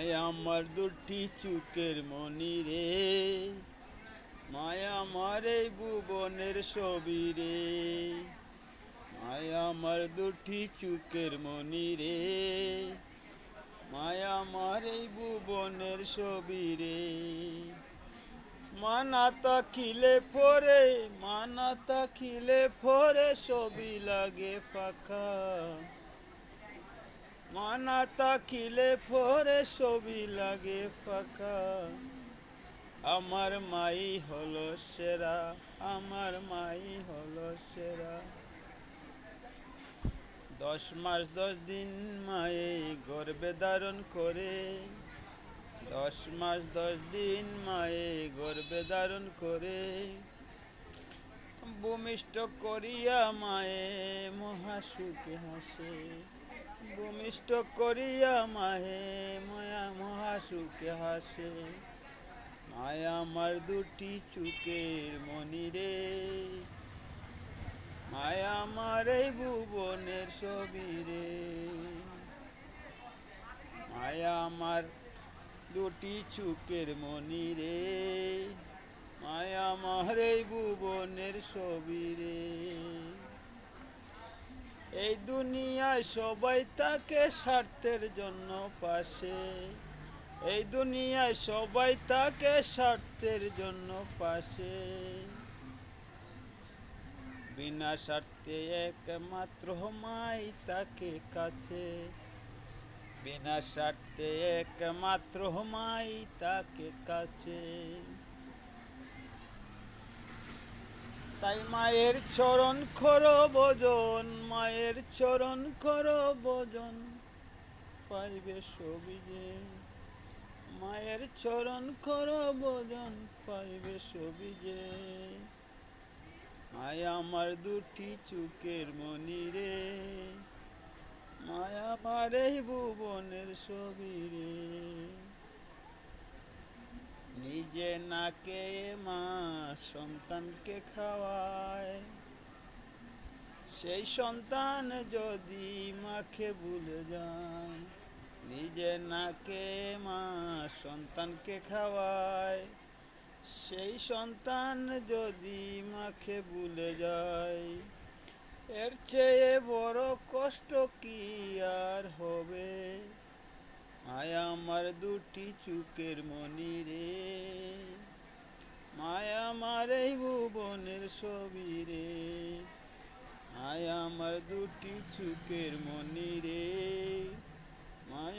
মায়া আমার দুটি চুকের মনি রে। মায়া আমার এই ভুবনের ছবি রে। মায়া আমার দুটি চুকের মনি রে। মায়া আমার এই ভুবনের ছবি রে। মানাতা খিলে ফোরে মানাতা খিলে ফরে, ছবি লাগে ফাঁকা। মানাতা খিলে ফোরে ছবি লাগে ফাঁকা। আমার মাই হলো সেরা, আমার মাই হলো সেরা। দশ মাস, দশ দিন মায়ে গর্বে ধারণ করে। দশ মাস, দশ দিন মায়ে গর্বে ধারণ করে। ভূমিষ্ঠ করিয়া মায়ে মহাসুখে হাসে। ভূমিষ্ঠ করিয়া মাহে, মায়া মহাসুখে হাসে। মায়া আমার দুটি চুকের মনি রে। মায়া আমার এই ভুবনের ছবি রে। মায়া আমার দুটি চুকের মনি রে। মায়া আমার এই ভুবনের ছবি রে। এই দুনিয়ায় সবাই তাকে স্বার্থের জন্য পাশে। এই দুনিয়ায় সবাই তাকে স্বার্থের জন্য পাশে। বিনা স্বার্থে একমাত্র মাই তাকে কাছে। বিনা স্বার্থে একমাত্র মাই তাকে কাছে। তাই মায়ের চরণ খর ভজন, মায়ের চরণ খর ভজন। পাইবে সবিজে, মায়ের চরণ খর ভজন, পাইবে সবিজে। মায়া আমার দুটি চুকের মনি রে মায়া এই ভুবনের ছবি রে নিজে নাকে মা সন্তানকে খাওয়ায়? সেই সন্তান যদি মাকে ভুলে যায়, নিজে নাকে মা সন্তানকে খাওয়ায়। সেই সন্তান যদি মাকে ভুলে যায়, এর চেয়ে বড় কষ্ট কি আর হবে? আয় আমার দুটি চুকের মনি রে ছবি রে আয় আমার দুটি চুকের মনি রে মায়া